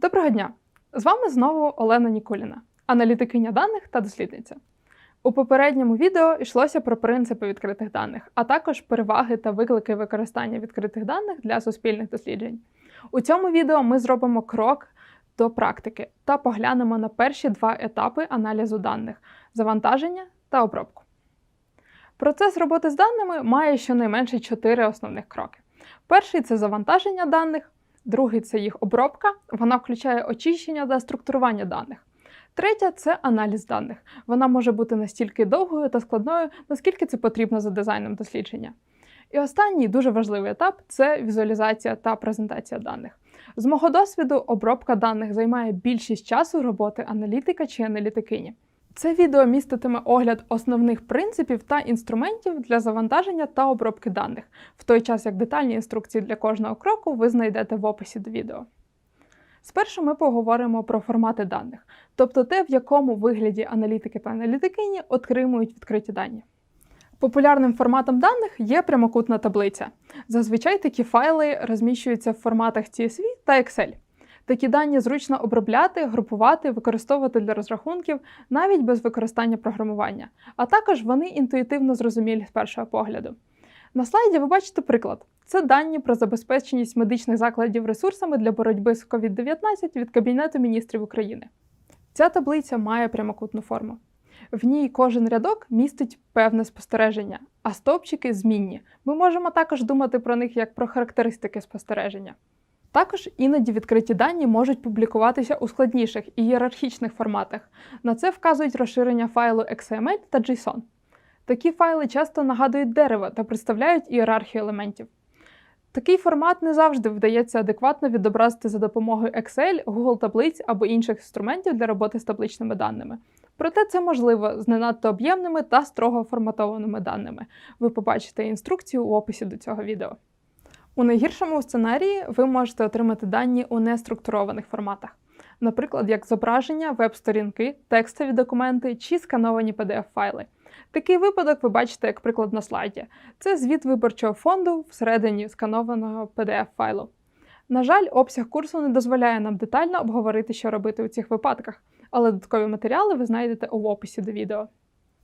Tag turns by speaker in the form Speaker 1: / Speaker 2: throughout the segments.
Speaker 1: Доброго дня! З вами знову Олена Нікуліна, аналітикиня даних та дослідниця. У попередньому відео йшлося про принципи відкритих даних, а також переваги та виклики використання відкритих даних для суспільних досліджень. У цьому відео ми зробимо крок до практики та поглянемо на перші два етапи аналізу даних завантаження та обробку. Процес роботи з даними має щонайменше чотири основних кроки. Перший це завантаження даних, другий це їх обробка, вона включає очищення та структурування даних. Третя це аналіз даних. Вона може бути настільки довгою та складною, наскільки це потрібно за дизайном дослідження. І останній дуже важливий етап це візуалізація та презентація даних. З мого досвіду, обробка даних займає більшість часу роботи аналітика чи аналітикині. Це відео міститиме огляд основних принципів та інструментів для завантаження та обробки даних, в той час як детальні інструкції для кожного кроку ви знайдете в описі до відео. Спершу ми поговоримо про формати даних, тобто те, в якому вигляді аналітики та аналітикині отримують відкриті дані. Популярним форматом даних є прямокутна таблиця. Зазвичай такі файли розміщуються в форматах CSV та Excel. Такі дані зручно обробляти, групувати, використовувати для розрахунків навіть без використання програмування, а також вони інтуїтивно зрозумілі з першого погляду. На слайді ви бачите приклад: це дані про забезпеченість медичних закладів ресурсами для боротьби з COVID-19 від Кабінету міністрів України. Ця таблиця має прямокутну форму. В ній кожен рядок містить певне спостереження, а стовпчики змінні. Ми можемо також думати про них як про характеристики спостереження. Також іноді відкриті дані можуть публікуватися у складніших і ієрархічних форматах. На це вказують розширення файлу XML та JSON. Такі файли часто нагадують дерево та представляють ієрархію елементів. Такий формат не завжди вдається адекватно відобразити за допомогою Excel, Google таблиць або інших інструментів для роботи з табличними даними. Проте це можливо з не надто об'ємними та строго форматованими даними. Ви побачите інструкцію у описі до цього відео. У найгіршому сценарії ви можете отримати дані у неструктурованих форматах, наприклад, як зображення, веб-сторінки, текстові документи чи скановані PDF-файли. Такий випадок ви бачите як приклад на слайді. Це звіт виборчого фонду всередині сканованого PDF-файлу. На жаль, обсяг курсу не дозволяє нам детально обговорити, що робити у цих випадках, але додаткові матеріали ви знайдете у описі до відео.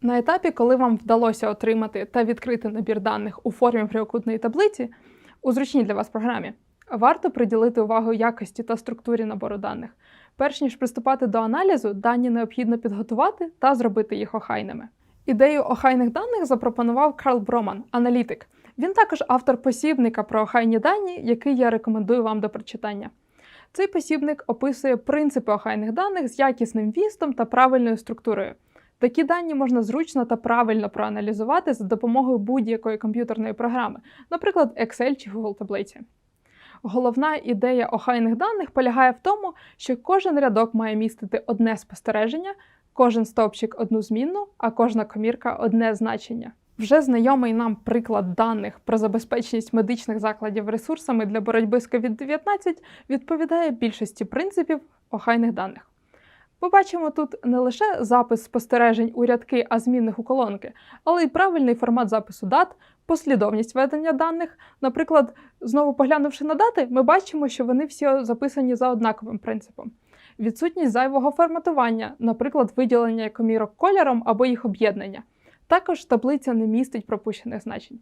Speaker 1: На етапі, коли вам вдалося отримати та відкрити набір даних у формі прямокутної таблиці, у зручній для вас програмі, варто приділити увагу якості та структурі набору даних. Перш ніж приступати до аналізу, дані необхідно підготувати та зробити їх охайними. Ідею охайних даних запропонував Карл Броман, аналітик. Він також автор посібника про охайні дані, який я рекомендую вам до прочитання. Цей посібник описує принципи охайних даних з якісним вістом та правильною структурою. Такі дані можна зручно та правильно проаналізувати за допомогою будь-якої комп'ютерної програми, наприклад, Excel чи Google таблиці. Головна ідея охайних даних полягає в тому, що кожен рядок має містити одне спостереження, кожен стовпчик одну змінну, а кожна комірка одне значення. Вже знайомий нам приклад даних про забезпеченість медичних закладів ресурсами для боротьби з COVID-19 відповідає більшості принципів охайних даних. Побачимо тут не лише запис спостережень у рядки, а змінних у колонки, але й правильний формат запису дат, послідовність ведення даних. Наприклад, знову поглянувши на дати, ми бачимо, що вони всі записані за однаковим принципом. Відсутність зайвого форматування, наприклад, виділення комірок кольором або їх об'єднання. Також таблиця не містить пропущених значень.